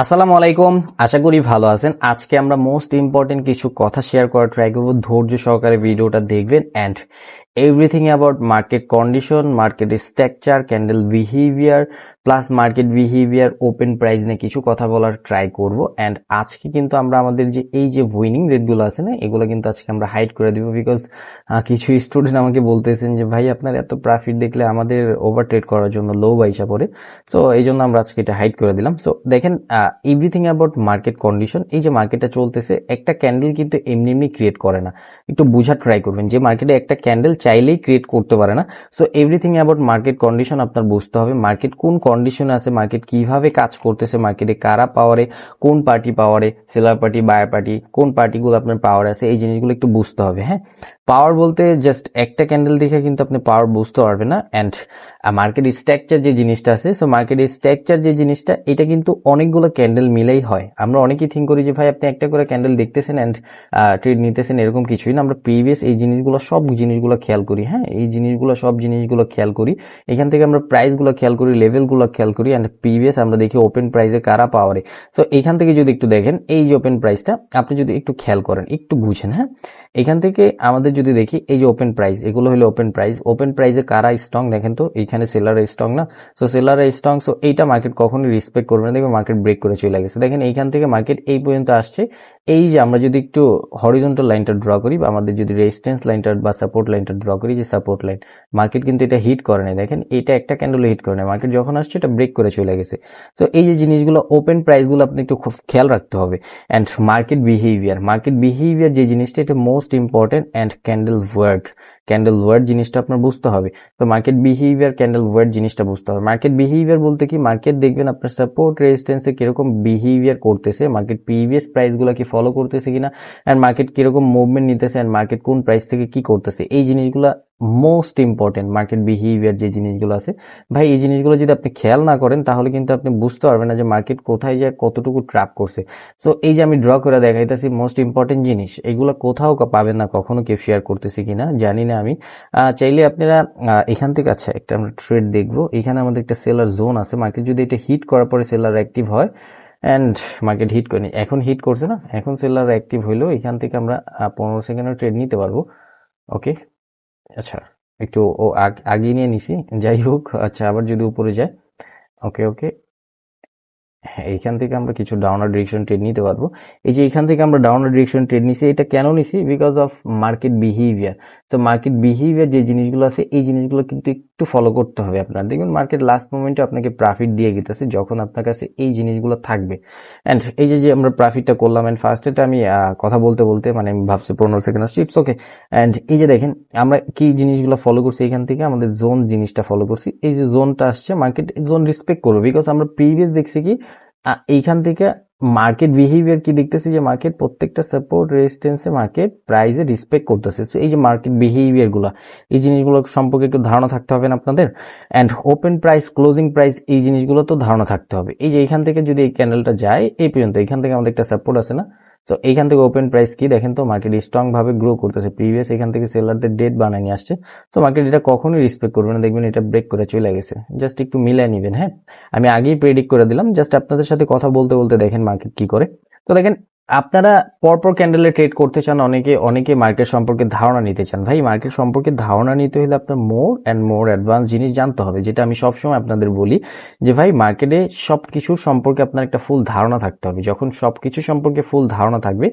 আসসালামু আলাইকুম। আশা করি ভালো আছেন। আজকে আমরা মোস্ট ইম্পর্টেন্ট কিছু কথা শেয়ার করার ট্রাই করব। ধৈর্য সহকারে ভিডিওটা দেখবেন and everything about market condition market structure candle behaviour plus market behaviour open price নিয়ে কিছু কথা বলার ট্রাই করব। অ্যান্ড আজকে কিন্তু আমরা আমাদের যে, এই যে উইনিং রেটগুলো আছে না, এগুলো কিন্তু আজকে আমরা হাইড করে দিব বিকজ কিছু স্টুডেন্ট আমাকে বলতেছেন যে, ভাই, আপনার এত প্রফিট দেখলে আমাদের ওভার ট্রেড করার জন্য লো বাইসা পড়ে। সো এই জন্য আমরা আজকে এটা হাইড করে দিলাম। সো দেখেন এভরিথিং অ্যাবাউট মার্কেট কন্ডিশন এই যে মার্কেটটা চলতেছে, একটা ক্যান্ডেল কিন্তু এমনি এমনি ক্রিয়েট করে না। একটু বোঝার ট্রাই করবেন, যে মার্কেটে একটা ক্যান্ডেল চাইলেই ক্রিয়েট করতে পারে না। So everything about market condition আপনার বুঝতে হবে। মার্কেট কোন কন্ডিশনে আছে মার্কেট কীভাবে কাজ করতেছে মার্কেটে কারা পাওয়ারে কোন পার্টি পাওয়ারে সেলার পার্টি বায়ার পার্টি কোন পার্টিগুলো আপনার পাওয়ার আছে, এই জিনিসগুলো একটু বুঝতে হবে হ্যাঁ? পাওয়ার বলতে জাস্ট একটা ক্যান্ডেল দেখে কিন্তু আপনি পাওয়ার বুঝতে পারবেন না অ্যান্ড মার্কেট স্ট্রাকচার যে জিনিসটা আছে সো মার্কেট স্ট্রাকচার যে জিনিসটা, এটা কিন্তু অনেকগুলো ক্যান্ডেল মিলেই হয়। আমরা অনেকেই থিঙ্ক করি যে, ভাই, আপনি একটা করে ক্যান্ডেল দেখতেছেন অ্যান্ড ট্রেড নিতেছেন এরকম কিছুই না। আমরা প্রিভিয়াস এই জিনিসগুলো, সব জিনিসগুলো খেয়াল করি হ্যাঁ? এই জিনিসগুলো, সব জিনিসগুলো খেয়াল করি। এখান থেকে আমরা প্রাইসগুলো খেয়াল করি লেভেলগুলো খেয়াল করি অ্যান্ড প্রিভিয়াস আমরা দেখি ওপেন প্রাইসে কারা পাওয়ারে সো এখান থেকে যদি একটু দেখেন, এই যে ওপেন প্রাইসটা আপনি যদি একটু খেয়াল করেন, একটু বুঝেন হ্যাঁ? এখান থেকে আমাদের যদি দেখি, এই যে ওপেন প্রাইস এগুলো হলো ওপেন প্রাইস ওপেন প্রাইসে কারা স্ট্রং দেখেন তো? এইখানে সেলার স্ট্রং না? সো সেলার স্ট্রং সো এইটা মার্কেট কখনোই রেসপেক্ট করবে না। দেখবে মার্কেট ব্রেক করে চলে গেছে। দেখেন এইখান থেকে মার্কেট এই পর্যন্ত আসছে। এই যে আমরা যদি একটু হরিজন্টাল লাইনটা ড্র করি বা আমাদের যদি রেজিস্ট্যান্স লাইনটা বা সাপোর্ট লাইনটা ড্র করি, যে সাপোর্ট লাইন মার্কেট কিন্তু এটা হিট করে নাই। দেখেন, এটা একটা ক্যান্ডেল হিট করে নাই। মার্কেট যখন আসছে, এটা ব্রেক করে চলে গেছে। তো এই যে জিনিসগুলো ওপেন প্রাইসগুলো আপনি একটু খুব খেয়াল রাখতে হবে। And market behaviour market behaviour যে জিনিসটা, এটা most important and candle word candle word জিনিসটা আপনার বুঝতে হবে। তো মার্কেট বিহেভিয়ার ক্যান্ডেল ওয়ার্ড জিনিসটা বুঝতে হবে। মার্কেট বিহেভিয়ার বলতে কি? মার্কেট দেখবেন আপনার সাপোর্ট রেজিস্ট্যান্সে কীরকম বিহেভিয়ার করতেছে মার্কেট প্রিভিয়াস প্রাইসগুলো কি ফলো করতেছে কিনা অ্যান্ড মার্কেট কীরকম মুভমেন্ট নিতেছে অ্যান্ড মার্কেট কোন প্রাইস থেকে কি করতেছে, এই জিনিসগুলো মোস্ট ইম্পর্টেন্ট মার্কেট বিহেভিয়ার যে জিনিসগুলো আছে। ভাই, এই জিনিসগুলো যদি আপনি খেয়াল না করেন, তাহলে কিন্তু আপনি বুঝতে পারবেন না যে মার্কেট কোথায় যায়, কতটুকু ট্র্যাপ করছে। সো এই যে আমি ড্র করে দেখাইতেছি মোস্ট ইম্পর্টেন্ট জিনিস, এগুলো কোথাও পাবেন না, কখনো কেউ শেয়ার করতেছি কিনা, জানি না আমি। চাইলে আপনারা এখান থেকে আচ্ছা একটা আমরা ট্রেড দেখব। এখানে আমাদের একটা সেলার জোন আছে। মার্কেট যদি এটা হিট করার পরে সেলার অ্যাক্টিভ হয় অ্যান্ড মার্কেট হিট করেনি, এখন হিট করছে না, এখন সেলার অ্যাক্টিভ হইল এখান থেকে আমরা পনেরো সেকেন্ডের ট্রেড নিতে পারব। ওকে আচ্ছা একটু ও আগ- আগিয়ে নিয়ে নিছি। যাই হোক আচ্ছা আবার যদি উপরে যায় ওকে ওকে হ্যাঁ এইখান থেকে আমরা কিছু ডাউনার ডিরেকশন ট্রেড নিতে পারব। এই যে এখান থেকে আমরা ডাউনার ডিরেকশন ট্রেড নিছি, এটা কেন নিছি? বিকজ অফ মার্কেট বিহেভিয়ার তো মার্কেট বিহেভিয়ার যে জিনিসগুলো আছে, এই জিনিসগুলো কিন্তু একটু ফলো করতে হবে আপনার। দেখবেন মার্কেট লাস্ট মোমেন্টে আপনাকে প্রফিট দিয়ে গেতেছে যখন আপনার কাছে এই জিনিসগুলো থাকবে। অ্যান্ড এই যে যে আমরা প্রফিটটা করলাম অ্যান্ড ফার্স্টেটা আমি কথা বলতে বলতে মানে আমি ভাবছি পনেরো সেকেন্ড আসছে ইটস ওকে অ্যান্ড এই যে দেখেন, আমরা কি জিনিসগুলো ফলো করছি এখান থেকে? আমাদের জোন জিনিসটা ফলো করছি। এই যে জোনটা আসছে মার্কেট জোন রেসপেক্ট করব। বিকজ আমরা প্রিভিয়াস দেখছি কি এইখান থেকে মার্কেট বিহেভিয়ার কি দেখতেছি যে মার্কেট প্রত্যেকটা সাপোর্ট রেজিস্ট্যান্সে মার্কেট প্রাইসে রেসপেক্ট করতেছে। এই যে মার্কেট বিহেভিয়ারগুলা, এই জিনিসগুলো সম্পর্কে একটু ধারণা থাকতে হবে না আপনাদের? And open price closing price এই জিনিসগুলো তো ধারণা থাকতে হবে। এই যে এখান থেকে যদি এই ক্যান্ডেলটা যায়, এই পর্যন্ত এখান থেকে আমাদের একটা সাপোর্ট আছে না? তো এইখান থেকে ওপেন প্রাইস কি? দেখেন তো মার্কেট স্ট্রং ভাবে গ্রো করতেছে। প্রিভিয়াস এখান থেকে সেলারদের ডেট বানিয়ে নিয়ে আসছে। সো মার্কেট এটা কখনোই রিসপেক্ট করবে না। দেখবেন এটা ব্রেক করে চলে গেছে। জাস্ট একটু মিলাই নেবেন হ্যাঁ? আমি আগেই প্রেডিক্ট করে দিলাম। জাস্ট আপনাদের সাথে কথা বলতে বলতে দেখেন মার্কেট কি করে। তো দেখেন আপনারা পরপর ক্যান্ডেলে ট্রেড করতে চান, অনেকে অনেকে মার্কেট সম্পর্কে ধারণা নিতে চান। ভাই মার্কেট সম্পর্কে ধারণা নিতে হলে আপনার মোর অ্যান্ড মোর অ্যাডভান্স জিনিস জানতে হবে, যেটা আমি সবসময় আপনাদের বলি যে, ভাই মার্কেটে সব কিছুর সম্পর্কে আপনার একটা ফুল ধারণা থাকতে হবে। যখন সব কিছু সম্পর্কে ফুল ধারণা থাকবে,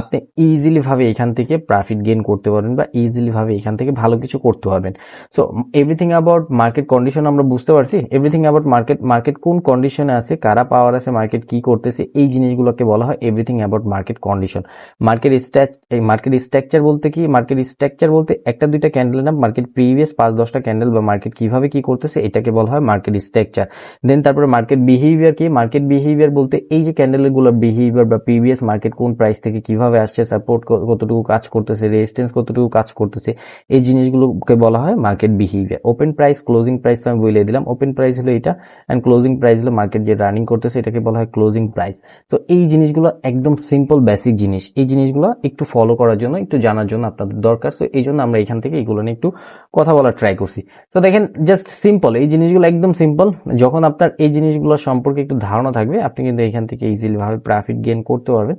আপনি ইজিলিভাবে এখান থেকে প্রফিট গেইন করতে পারবেন বা ইজিলিভাবে এখান থেকে ভালো কিছু করতে পারবেন। So everything about market condition আমরা বুঝতে পারছি। এভরিথিং অ্যাবাউট মার্কেট মার্কেট কোন কন্ডিশনে আছে, কারা পাওয়ার আছে মার্কেট কি করতেছে, এই জিনিসগুলোকে বলা হয় everything about market condition market স্ট্যাচ এই মার্কেট স্ট্রাকচার বলতে কি? মার্কেট স্ট্রাকচার বলতে একটা, দুইটা ক্যান্ডেল না মার্কেট প্রিভিয়াস পাঁচ, দশটা ক্যান্ডেল বা মার্কেট কীভাবে কি করতেছে, এটাকে বলা হয় মার্কেট স্ট্রাকচার দেন তারপরে মার্কেট বিহেভিয়ার কি? মার্কেট বিহেভিয়ার বলতে এই যে ক্যান্ডেলগুলো বিহেভিয়ার বা প্রিভিয়াস মার্কেট কোন প্রাইস থেকে কীভাবে আসছে সাপোর্ট কতটুকু কাজ করতেছে রেজিস্ট্যান্স কতটুকু কাজ করতেছে, এই জিনিসগুলোকে বলা হয় market behaviour open price closing price তো আমি বলে দিলাম। ওপেন প্রাইস হলো এটা অ্যান্ড ক্লোজিং প্রাইস হলো মার্কেট যে রানিং করতেছে, এটাকে বলা হয় ক্লোজিং প্রাইস তো এই জিনিসগুলো একদম সিম্পল বেসিক জিনিস। এই জিনিসগুলো একটু ফলো করার জন্য, একটু জানার জন্য আপনাদের দরকার। তো এই জন্য আমরা এখান থেকে এগুলো নিয়ে একটু কথা বলার ট্রাই করছি। তো দেখেন জাস্ট সিম্পল এই জিনিসগুলো একদম সিম্পল যখন আপনার এই জিনিসগুলো সম্পর্কে একটু ধারণা থাকবে, আপনি কিন্তু এখান থেকে ইজিলি ভাবে প্রফিট গেইন করতে পারবেন।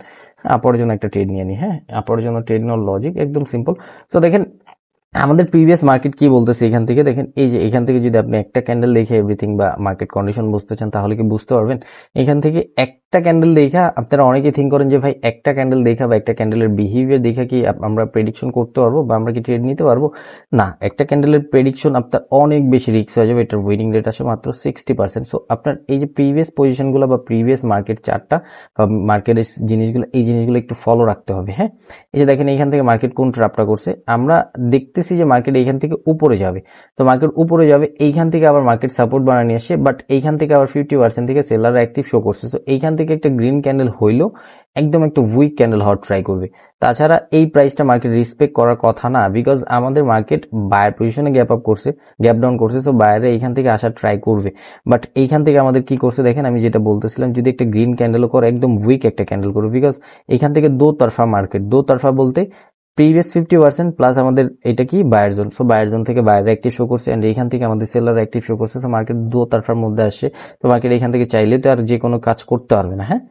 আপরের জন্য একটা ট্রেড নিয়ে নিই হ্যাঁ? আপরের জন্য ট্রেড নেওয়ার লজিক একদম সিম্পল তো দেখেন, আমাদের প্রিভিয়াস মার্কেট কি বলতেছে এখান থেকে? দেখেন, এই যে এখান থেকে যদি আপনি একটা ক্যান্ডেল দেখে এভরিথিং বা মার্কেট কন্ডিশন বুঝতে চান, তাহলে কি বুঝতে পারবেন? এখান থেকে একটা ক্যান্ডেল দেখা আপনারা অনেকে থিঙ্ক করেন যে, ভাই, একটা ক্যান্ডেল দেখা বা একটা ক্যান্ডেলের বিহেভিয়ার দেখা কি আমরা প্রেডিকশন করতে পারব বা আমরা কি ট্রেড নিতে পারব? না, একটা ক্যান্ডেলের প্রেডিকশন আপনার অনেক বেশি রিস্ক হয়ে যাবে। এটার উইনিং রেট আসে মাত্র সিক্সটি পার্সেন্ট সো আপনার এই যে প্রিভিয়াস পজিশনগুলো বা প্রিভিয়াস মার্কেট চারটা বা মার্কেটের জিনিসগুলো, এই জিনিসগুলো একটু ফলো রাখতে হবে হ্যাঁ? এই যে দেখেন এখান থেকে মার্কেট কোন ট্রাপটা করছে? আমরা দেখতেছি যে মার্কেট এইখান থেকে উপরে যাবে। তো মার্কেট উপরে যাবে, এইখান থেকে আবার মার্কেট সাপোর্ট বানিয়ে নিয়ে আসছে বাট এইখান থেকে আবার ফিফটি পার্সেন্ট থেকে সেলার অ্যাক্টিভ শো করছে। তো এইখান থেকে একটা গ্রিন ক্যান্ডেল হইল, একদম একটা উইক ক্যান্ডেল হওয়ার ট্রাই করবে। তাছাড়া এই প্রাইসটা মার্কেট রিসপেক্ট করার কথা না বিকজ আমাদের মার্কেট বায়ার পজিশনে গ্যাপ আপ করছে গ্যাপ ডাউন করছে সো বায়ারে এইখান থেকে আসার ট্রাই করবে। বাট এইখান থেকে আমাদের কি করছে দেখেন, আমি যেটা বলতেছিলাম, যদি একটা গ্রিন ক্যান্ডেলও করে, একদম উইক একটা ক্যান্ডেল করবে বিকজ এখান থেকে দোতরফা মার্কেট দোতরফা বলতে প্রিভিয়াস ফিফটি পার্সেন্ট প্লাস আমাদের এটা কি? Buyer zone so buyer zone থেকে বায়ার অ্যাক্টিভ শো করছে অ্যান্ড এইখান থেকে আমাদের সেলার অ্যাক্টিভ শো করছে। তো মার্কেট দু তারফার মধ্যে আসছে। তো মার্কেট এখান থেকে চাইলে তো আর যে কোনো কাজ করতে পারবে না হ্যাঁ?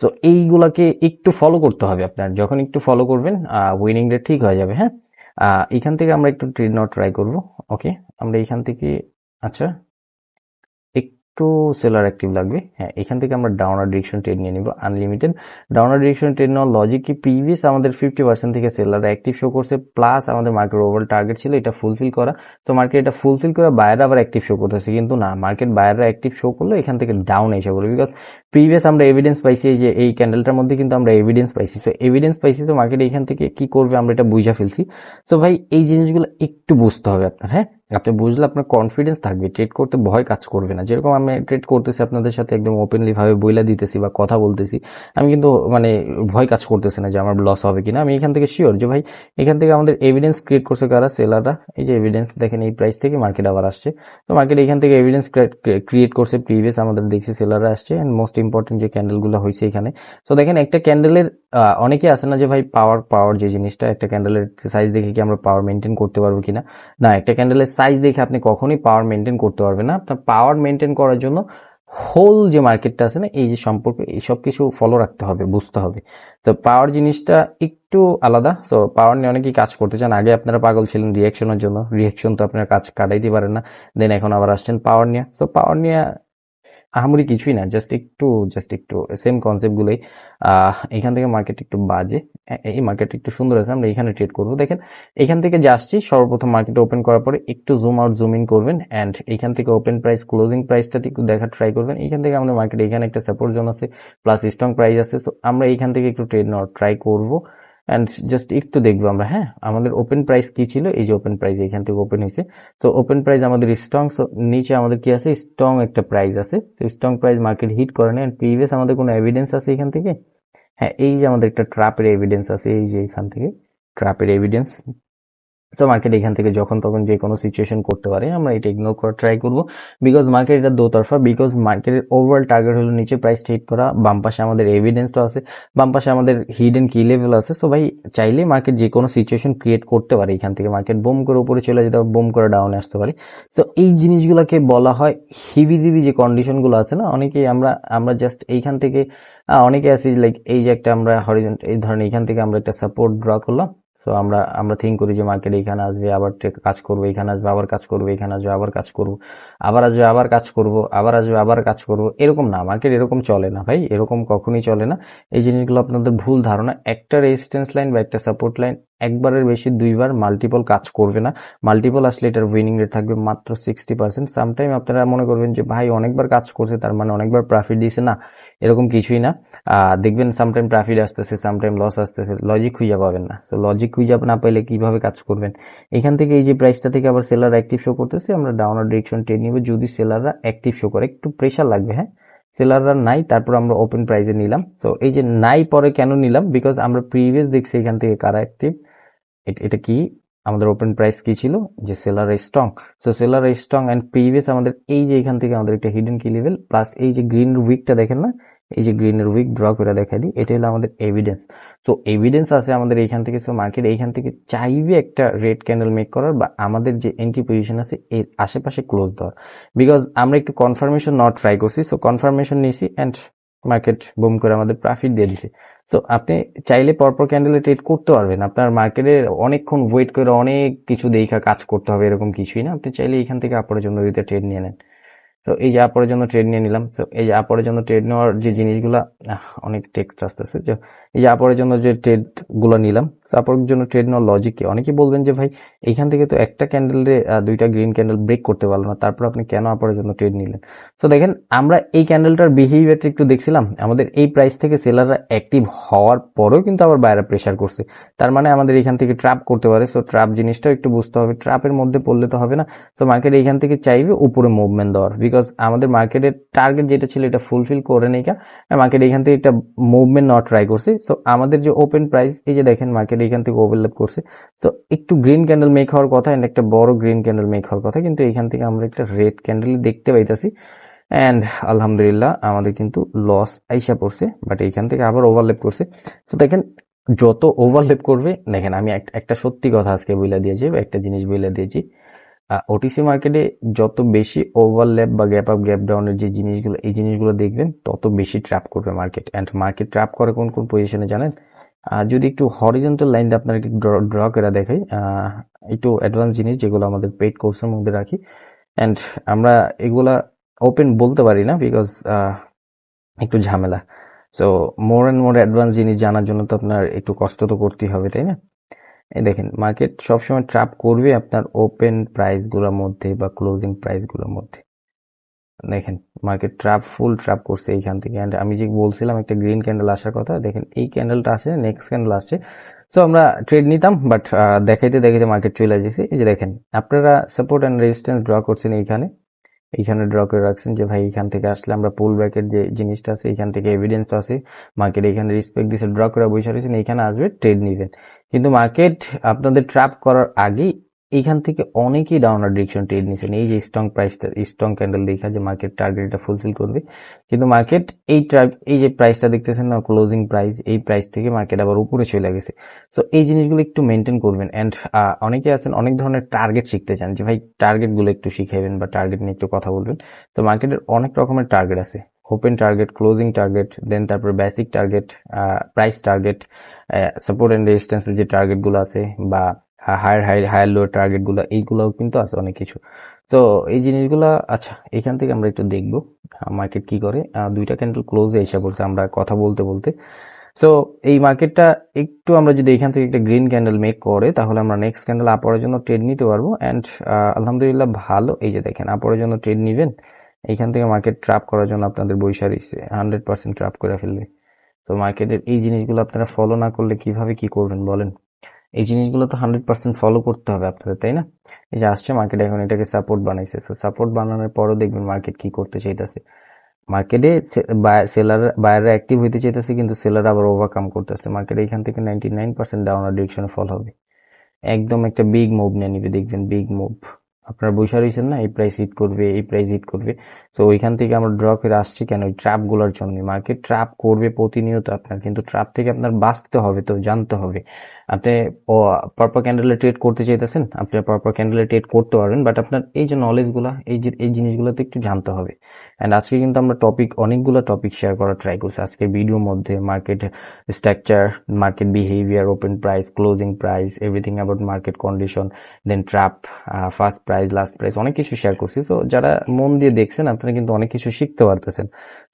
সো এইগুলাকে একটু ফলো করতে হবে আপনার। যখন একটু ফলো করবেন উইনিং রেট ঠিক হয়ে যাবে হ্যাঁ? এখান থেকে আমরা একটু ট্রেড নেওয়ার ট্রাই করব ওকে আমরা এখান থেকে আচ্ছা একটু সেলার অ্যাক্টিভ লাগবে। হ্যাঁ এখান থেকে আমরা ডাউনার ডিরেকশন ট্রেড নিয়ে নিব আনলিমিটেড ডাউনার ডিরেকশন ট্রেড নেওয়ার লজিক কি? প্রিভিয়াস আমাদের ফিফটি পার্সেন্ট থেকে সেলার অ্যাক্টিভ শো করছে প্লাস আমাদের মার্কেট ওভারঅল টার্গেট ছিল এটা ফুলফিল করা। তো মার্কেট এটা ফুলফিল করে বাইরে আবার অ্যাক্টিভ শো করতেছে। কিন্তু না মার্কেট বাইরে অ্যাক্টিভ শো করলে এখান থেকে ডাউন এসে বলে বিকজ প্রিভিয়াস আমরা এভিডেন্স পাইছি যে এই ক্যান্ডেলটার মধ্যে কিন্তু আমরা এভিডেন্স পাইছি। তো এভিডেন্স পাইছি তো মার্কেট এখান থেকে কি করবে আমরা এটা বুঝা ফেলছি। তো ভাই, এই জিনিসগুলো একটু বুঝতে হবে আপনার হ্যাঁ? আপনি বুঝলে আপনার কনফিডেন্স থাকবে। ট্রেড করতে ভয় কাজ করবে না। যেরকম ট্রেড করতেছি আপনাদের সাথে, একদম ওপেনলি ভাবে বইলা দিতেছি বা কথা বলতেছি। আমি কিন্তু মানে ভয় কাজ করতেছি না যে আমার লস হবে কিনা। আমি এখান থেকে শিওর যে ভাই, এখান থেকে আমাদের এভিডেন্স ক্রিয়েট করছে কারা? সেলাররা এই যে এভিডেন্স দেখেন, এই প্রাইস থেকে মার্কেট আবার আসছে। তো মার্কেট এখান থেকে এভিডেন্স ক্রিয়েট করছে প্রিভিয়াস আমাদের দেখছি সেলাররা আসছে। অ্যান্ড মোস্ট ইম্পর্টেন্ট যে ক্যান্ডেলগুলো হয়েছে এখানে। তো দেখেন, একটা ক্যান্ডেলের অনেকে আছে না যে ভাই পাওয়ার পাওয়ার যে জিনিসটা, একটা ক্যান্ডেলের সাইজ দেখে কি আমরা পাওয়ার মেনটেন করতে পারব কিনা? না, একটা ক্যান্ডেলের সাইজ দেখে আপনি কখনোই পাওয়ার মেনটেন করতে পারবেন না। আপনার পাওয়ার মেনটেন করার জন্য হোল যে মার্কেটটা আছে না, এই যে সম্পর্ক এই সব কিছু ফলো রাখতে হবে, বুঝতে হবে। তো পাওয়ার জিনিসটা একটু আলাদা। তো পাওয়ার নিয়ে অনেকেই কাজ করতে চান। আগে আপনারা পাগল ছিলেন রিয়াকশনের জন্য। রিয়াকশন তো আপনারা কাজ কাটাইতে পারেন না। দেন এখন আবার আসছেন পাওয়ার নিয়ে। তো পাওয়ার নিয়ে আহামরি কিছুই না জাস্ট একটু জাস্ট একটু সেম কনসেপ্ট গুলোই। এখান থেকে মার্কেট একটু বাজে। এই মার্কেট একটু সুন্দর আছে, আমরা এখানে ট্রেড করব। দেখেন, এখান থেকে যে আসছি, সর্বপ্রথম মার্কেট ওপেন করার পরে একটু জুম আউট জুম ইন করবেন অ্যান্ড এখান থেকে ওপেন প্রাইস ক্লোজিং প্রাইসটা একটু দেখার ট্রাই করবেন। এখান থেকে আমাদের মার্কেট এখানে একটা সাপোর্ট জোন আছে প্লাস স্ট্রং প্রাইস আছে। সো আমরা এখান থেকে একটু ট্রেড নেওয়ার ট্রাই করব। অ্যান্ড জাস্ট একটু দেখব আমরা হ্যাঁ? আমাদের ওপেন প্রাইস কি ছিল? এই যে ওপেন প্রাইস এখান থেকে ওপেন হয়েছে। তো ওপেন প্রাইস আমাদের স্ট্রং নিচে আমাদের কি আছে? স্ট্রং একটা প্রাইস আছে। তো স্ট্রং প্রাইস মার্কেট হিট করে না প্রিভিয়াস আমাদের কোনো এভিডেন্স আছে এখান থেকে? হ্যাঁ এই যে আমাদের একটা ট্রাপের এভিডেন্স আছে, এই যে এখান থেকে। ট্রাপের এভিডেন্স তো মার্কেট এখান থেকে যখন তখন যে কোনো সিচুয়েশন করতে পারে, আমরা এটা ইগনোর করার ট্রাই করব। বিকজ মার্কেট এটা দোতরফা বিকজ মার্কেটের ওভারঅল টার্গেট হলো নিচে প্রাইস ট্রেড করা। বাম পাশে আমাদের এভিডেন্সও আছে, বাম পাশে আমাদের হিডেন কি লেভেল আছে। সো ভাই, চাইলে মার্কেট যে কোনো সিচুয়েশন ক্রিয়েট করতে পারে এখান থেকে। মার্কেট বোম করে উপরে চলে যেতে পারে, বোম করে ডাউনে আসতে পারে। তো এই জিনিসগুলোকে বলা হয় হিভি হিবিজিবি যে কন্ডিশনগুলো আছে না অনেকেই আমরা আমরা জাস্ট এইখান থেকে অনেকে আছি লাইক এই যে একটা আমরা হরিজেন্ট এই ধরনের এখান থেকে আমরা একটা সাপোর্ট ড্র করলাম। তো আমরা আমরা থিঙ্ক করি যে মার্কেট এইখানে আসবে, আবার কাজ করব, এখানে আসবে, আবার কাজ করব, এখানে আসবে, আবার কাজ করব, আবার আসবে, আবার কাজ করব, আবার আসবে, আবার কাজ করব। এরকম না মার্কেট এরকম চলে না ভাই, এরকম কখনই চলে না। এই জিনিসগুলো আপনাদের ভুল ধারণা, একটা রেজিস্ট্যান্স লাইন বা একটা সাপোর্ট লাইন একবারের বেশি দুইবার মাল্টিপল কাজ করবে না। মাল্টিপল আসলে এটার উইনিং রেট থাকবে মাত্র সিক্সটি পার্সেন্ট সামটাইম আপনারা মনে করবেন যে, ভাই, অনেকবার কাজ করছে, তার মানে অনেকবার প্রফিট দিয়েছে না। এরকম কিছুই না। দেখবেন সামটাইম প্রফিট আসতেছে সামটাইম লস আসতেছে। লজিক খুঁজে পাবেন না। সো লজিক খুঁজে না পাইলে কীভাবে কাজ করবেন? এখান থেকে এই যে প্রাইসটা থেকে আবার সেলার অ্যাক্টিভ শো করতেছে, আমরা ডাউনার ডিরেকশন টেন নিব। যদি সেলাররা অ্যাক্টিভ শো করে, একটু প্রেশার লাগবে হ্যাঁ? সেলাররা নাই, তারপর আমরা ওপেন প্রাইজে নিলাম। সো এই যে নাই পরে কেন নিলাম? বিকজ আমরা প্রিভিয়াস দেখছি এখান থেকে কারা অ্যাক্টিভ এটা কি? আমাদের ওপেন প্রাইস কি ছিল? যে seller strong so seller strong and previous আমাদের এই যে এখান থেকে আমাদের একটা হিডেন কি লেভেল প্লাস এই যে গ্রিন উইকটা দেখেন না? এই যে গ্রিনের উইক ড্র করে দেখা দিই, এটা হলো আমাদের এভিডেন্স তো এভিডেন্স আছে আমাদের এইখান থেকে সো মার্কেট এইখান থেকে চাইবে একটা রেড ক্যান্ডেল মেক করার বা আমাদের যে এন্ট্রি পজিশন আছে, এর আশেপাশে ক্লোজ দেওয়ার। বিকজ আমরা একটু কনফার্মেশন নট ট্রাই করছি সো কনফার্মেশন নিয়েছি অ্যান্ড মার্কেট বুম করে আমাদের প্রফিট দিয়ে দিছে। সো আপনি চাইলে পরপর ক্যান্ডেলে ট্রেড করতে পারবেন। আপনার মার্কেটে অনেকক্ষণ ওয়েট করে অনেক কিছু দেখা কাজ করতে হবে, এরকম কিছুই না। আপনি চাইলে এখান থেকে আপরের জন্য দিতে ট্রেড নিয়ে নেন। তো এই যে আপরের জন্য ট্রেড নিয়ে নিলাম। তো এই যে আপরের জন্য ট্রেড নেওয়ার যে জিনিসগুলো অনেক টেক্সট আসতেছে। যে এই যে আপরের জন্য যে ট্রেডগুলো নিলাম তো আপরের জন্য ট্রেড নেওয়ার লজিক কি? অনেকে বলবেন যে, ভাই, এইখান থেকে তো একটা ক্যান্ডেলে দুইটা গ্রিন ক্যান্ডেল ব্রেক করতে পারল না। তারপর আপনি কেন আপরের জন্য ট্রেড নিলেন? তো দেখেন, আমরা এই ক্যান্ডেলটার বিহেভিয়ারটা একটু দেখছিলাম। আমাদের এই প্রাইস থেকে সেলাররা অ্যাক্টিভ হওয়ার পরেও কিন্তু আবার বাইরে প্রেশার করছে। তার মানে আমাদের এখান থেকে ট্র্যাপ করতে পারে। সো ট্র্যাপ জিনিসটাও একটু বুঝতে হবে। ট্র্যাপের মধ্যে পড়লে তো হবে না। তো মার্কেট এইখান থেকে চাইবে উপরে মুভমেন্ট দেওয়ার। বিকজ আমাদের মার্কেটের টার্গেট যেটা ছিল এটা ফুলফিল করে নেই মার্কেট এখান থেকে একটা মুভমেন্ট নেওয়ার ট্রাই করছে। সো আমাদের যে ওপেন প্রাইস এই যে দেখেন মার্কেট এখান থেকে ওভারল্যাপ করছে। সো একটু গ্রিন ক্যান্ডেল মেক হওয়ার কথা অ্যান্ড একটা বড় গ্রিন ক্যান্ডেল মেক হওয়ার কথা, কিন্তু এখান থেকে আমরা একটা রেড ক্যান্ডেল দেখতে পাইতাছি। অ্যান্ড আলহামদুলিল্লাহ, আমাদের কিন্তু লস আইসা পড়ছে বাট এইখান থেকে আবার ওভারলেপ করছে। সো দেখেন, যত ওভারলেপ করবে, দেখেন, আমি এক- একটা সত্যি কথা আজকে বইলা দিয়েছি বা একটা জিনিস বইলা দিয়েছি। ওটিসি মার্কেটে যত বেশি ওভারল্যাপ বা গ্যাপ আপ গ্যাপ ডাউনের যে জিনিসগুলো, এই জিনিসগুলো দেখবেন, তত বেশি ট্র্যাপ করবে মার্কেট অ্যান্ড মার্কেট ট্র্যাপ করে কোন কোন পজিশনে জানেন? আর যদি একটু হরিজন্টাল লাইন আপনাকে ড্র করে দেখাই একটু অ্যাডভান্স জিনিস যেগুলো আমাদের পেইড কোর্সের মধ্যে রাখি। অ্যান্ড আমরা এগুলা ওপেন বলতে পারি না বিকজ একটু ঝামেলা। So more and more advance জিনিস জানার জন্য তো আপনার একটু কষ্ট তো করতেই হবে, তাই না? দেখেন মার্কেট সবসময় ট্র্যাপ করবে আপনার ওপেন প্রাইসগুলোর মধ্যে বা ক্লোজিং প্রাইসগুলোর মধ্যে। দেখেন মার্কেট ট্র্যাপ ফুল ট্র্যাপ করছে এইখান থেকে। অ্যান্ড আমি যে বলছিলাম একটা গ্রিন ক্যান্ডেল আসার কথা, দেখেন, এই ক্যান্ডেলটা আসে নেক্সট ক্যান্ডেল আসছে। সো আমরা ট্রেড নিতাম বাট দেখাইতে দেখাইতে মার্কেট চলে যাচ্ছে এই যে দেখেন, আপনারা সাপোর্ট অ্যান্ড রেজিস্ট্যান্স ড্র করছেন এইখানে। এইখানে ড্র করে রাখছেন যে, ভাই এখান থেকে আসলে আমরা পুল ব্র্যাকেট যে জিনিসটা আছে এখান থেকে এভিডেন্স আছে। মার্কেট এখানে রেসপেক্ট দিছে ড্র করে বসে রয়েছেন, এইখানে আসবে ট্রেড নিবেন। কিন্তু মার্কেট আপনাদের ট্র্যাপ করার আগে এইখান থেকে অনেকেই ডাউনার ডিরেকশন ট্রেড নিয়েছেন। এই যে স্ট্রং প্রাইসটা স্ট্রং ক্যান্ডেল দেখা যে মার্কেট টার্গেটটা ফুলফিল করবে। কিন্তু মার্কেট এই এই যে প্রাইসটা দেখতেছেন না ক্লোজিং প্রাইস এই প্রাইস থেকে মার্কেট আবার উপরে চলে গেছে। সো এই জিনিসগুলো একটু মেনটেন করবেন। অ্যান্ড অনেকে আছেন, অনেক ধরনের টার্গেট শিখতে চান যে, ভাই টার্গেটগুলো একটু শিখাইবেন বা টার্গেট নিয়ে একটু কথা বলবেন। তো মার্কেটের অনেক রকমের টার্গেট আছে। Open target closing target then তারপর basic target price target support and রেজিস্ট্যান্সের যে টার্গেটগুলো আছে বা হায়ার হাই হায়ার লোয়ার টার্গেটগুলো এইগুলোও কিন্তু আছে অনেক কিছু। তো এই জিনিসগুলো আচ্ছা এখান থেকে আমরা একটু দেখব মার্কেট কি করে। দুইটা ক্যান্ডেল ক্লোজে এসে পড়ছে আমরা কথা বলতে বলতে। সো এই মার্কেটটা একটু আমরা যদি এখান থেকে একটা গ্রিন ক্যান্ডেল মেক করে, তাহলে আমরা নেক্সট ক্যান্ডেল আপরের জন্য ট্রেড নিতে পারব। অ্যান্ড আলহামদুলিল্লাহ ভালো, এই যে দেখেন আপরের জন্য ট্রেড নিবেন। এইখান থেকে মার্কেট ট্র্যাপ করার জন্য আপনাদের বৈশা রয়েছে হান্ড্রেড পার্সেন্ট ট্র্যাপ করে ফেলবে। তো মার্কেটের এই জিনিসগুলো আপনারা ফলো না করলে কীভাবে কি করবেন বলেন? এই জিনিসগুলো তো হান্ড্রেড পার্সেন্ট ফলো করতে হবে আপনাদের, তাই না? এই যে আসছে মার্কেট এখন এটাকে সাপোর্ট বানাইছে। সো সাপোর্ট বানানোর পরও দেখবেন মার্কেট কি করতে চাইতেছে। মার্কেটে সেলার বায়াররা অ্যাক্টিভ হইতে চাইতেছে, কিন্তু সেলার আবার ওভারকাম করতেছে। মার্কেট এখান থেকে নাইনটি নাইন পার্সেন্ট ডাউনার ডিরেকশনে ফল হবে। একদম একটা বিগ মুভ নিয়ে নিবে, দেখবেন বিগ মুভ আপনারা বৈশা রয়েছেন না, এই প্রাইস হিট করবে, এই প্রাইস হিট করবে। সো ওইখান থেকে আমরা ড্র করে আসছি কেন? ওই ট্র্যাপগুলোর জন্য। মার্কেট ট্র্যাপ করবে প্রতিনিয়ত আপনার, কিন্তু ট্র্যাপ থেকে আপনার বাঁচতে হবে তো, জানতে হবে। আপনি পারপার ক্যান্ডেলে ট্রেড করতে চাইতেছেন, আপনি পারপার ক্যান্ডেলে ট্রেড করতে পারবেন বাট আপনার এই যে নলেজগুলো এই যে, এই জিনিসগুলোতে একটু জানতে হবে। অ্যান্ড আজকে কিন্তু আমরা টপিক অনেকগুলো টপিক শেয়ার করার ট্রাই করছি। আজকে ভিডিওর মধ্যে market structure market behaviour open price closing price everything about market condition then trap first price last price অনেক কিছু শেয়ার করছি। তো যারা মন দিয়ে দেখছেন, আপনারা কিন্তু অনেক কিছু শিখতে পারতেছেন।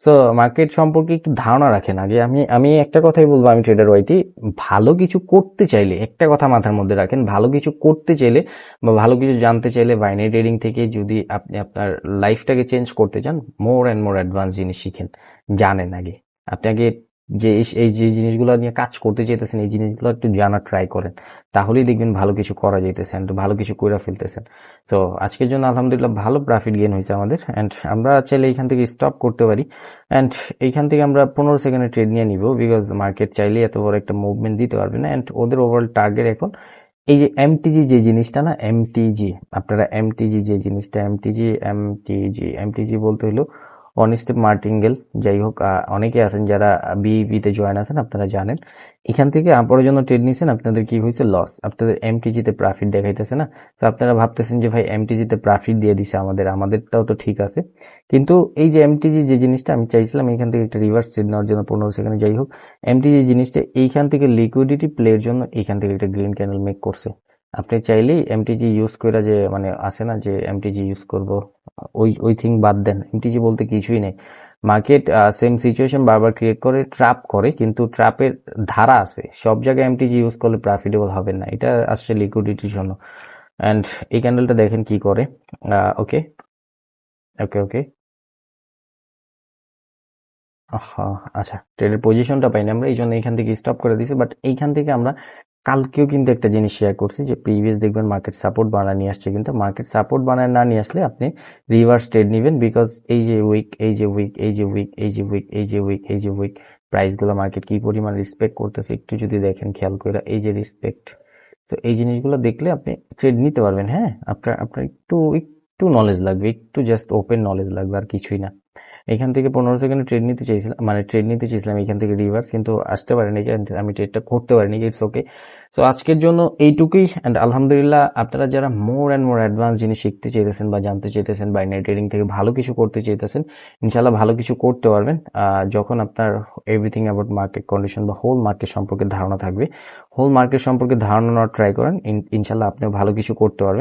সো মার্কেট সম্পর্কে একটু ধারণা রাখেন আগে। আমি আমি একটা কথাই বলব, আমি ট্রেডার ওয়াইটি ভালো কিছু করতে চাইলে, একটা কথা মাথার মধ্যে রাখেন, ভালো কিছু করতে চাইলে বা ভালো কিছু জানতে চাইলে বাইনারি ট্রেডিং থেকে যদি আপনি আপনার লাইফটাকে চেঞ্জ করতে চান মোর অ্যান্ড মোর অ্যাডভান্স জিনিস শিখেন, জানেন আগে। আপনি আগে যে এই- যে জিনিসগুলো নিয়ে কাজ করতে চাইতেছেন, এই জিনিসগুলো একটু জানার ট্রাই করেন। তাহলেই দেখবেন ভালো কিছু করা যাইতেছেন তো ভালো কিছু করে ফেলতেছেন। তো আজকের জন্য আলহামদুলিল্লাহ ভালো প্রফিট গেইন হয়েছে আমাদের অ্যান্ড আমরা চাইলে এখান থেকে স্টপ করতে পারি। অ্যান্ড এইখান থেকে আমরা পনেরো সেকেন্ডে ট্রেড নিয়ে নিব বিকজ মার্কেট চাইলে এত বড় একটা মুভমেন্ট দিতে পারবে না। অ্যান্ড ওদের ওভারঅল টার্গেট এখন এই যে এমটিজি যে জিনিসটা না এমটিজি আপনারা এমটিজি যে জিনিসটা এমটিজি এমটিজি এমটিজি বলতে হলো ওয়ান স্টেপ মার্টিঙ্গেল, যাই হোক অনেকে আছেন যারা বিইভিতে জয়েন আছেন, আপনারা জানেন। এখান থেকে আপরের জন্য ট্রেড নিয়েছেন আপনাদের কি হয়েছে? লস আপনাদের এমটিজিতে প্রফিট দেখাইতেছে না। তো আপনারা ভাবতেছেন যে, ভাই এমটিজিতে প্রফিট দিয়ে দিছে আমাদের, আমাদেরটাও তো ঠিক আছে। কিন্তু এই যে এমটিজি যে জিনিসটা আমি চাইছিলাম, এখান থেকে একটা রিভার্স ট্রেড নেওয়ার জন্য পনেরো সেকেন্ডে। যাই হোক এমটিজি জিনিসটা এইখান থেকে লিকুইডিটি প্লের জন্য এইখান থেকে একটা গ্রিন ক্যান্ডেল মেক করছে। আপনি চাইলেই এমটিজি ইউজ করে যে মানে আছে না যে এমটিজি ইউজ করব, ওই ওই থিং বাদ দেন। এমটিজি বলতে কিছুই নেই। মার্কেট সেম সিচুয়েশন বারবার ক্রিয়েট করে ট্র্যাপ করে, কিন্তু ট্র্যাপের ধারা আছে। সব জায়গায় এমটিজি ইউজ করলে প্রফিটেবল হবে না। এটা আসছে লিকুইডিটির জন্য। অ্যান্ড এই ক্যান্ডেলটা দেখেন কি করে। ওকে ওকে ওকে আচ্ছা ট্রেডের পজিশনটা পাইনি আমরা এই জন্য এইখান থেকে স্টপ করে দিছি। বাট এইখান থেকে আমরা কালকেও কিন্তু একটা জিনিস শেয়ার করছি যে প্রিভিয়াস দেখবেন মার্কেট সাপোর্ট বানায় নিয়ে আসছে কিন্তু মার্কেট সাপোর্ট বানায় না নিয়ে আসলে আপনি রিভার্স ট্রেড নেবেন বিকজ এই যে উইক এই যে উইক এই যে উইক এই যে উইক এই যে উইক এই যে উইক প্রাইসগুলো মার্কেট কি পরিমাণ রেসপেক্ট করতেছে একটু যদি দেখেন খেয়াল করে এই যে রেসপেক্ট তো এই জিনিসগুলো দেখলে আপনি ট্রেড নিতে পারবেন হ্যাঁ? আপনার আপনার একটু একটু নলেজ লাগবে, একটু জাস্ট ওপেন নলেজ লাগবে আর কিছুই না। এখান থেকে পনেরো সেকেন্ডে ট্রেড নিতে চাইছিলাম মানে ট্রেড নিতে চাইছিলাম এখান থেকে রিভার্স কিন্তু আসতে পারিনি আমি ট্রেডটা করতে পারিনি ইটস ওকে সো আজকের জন্য এইটুকুই অ্যান্ড আলহামদুলিল্লাহ, আপনারা যারা মোর অ্যান্ড মোর অ্যাডভান্স জিনিস শিখতে চাইতেছেন বা জানতে চাইতেছেন বা নেট ট্রেডিং থেকে ভালো কিছু করতে চাইতেছেন ইনশাল্লাহ ভালো কিছু করতে পারবেন। যখন আপনার এভরিথিং অ্যাবাউট মার্কেট কন্ডিশন বা হোল মার্কেট সম্পর্কে ধারণা থাকবে হোল মার্কেট সম্পর্কে ধারণা নেওয়ার ট্রাই করেন ইনশাল্লাহ আপনিও ভালো কিছু করতে পারবেন।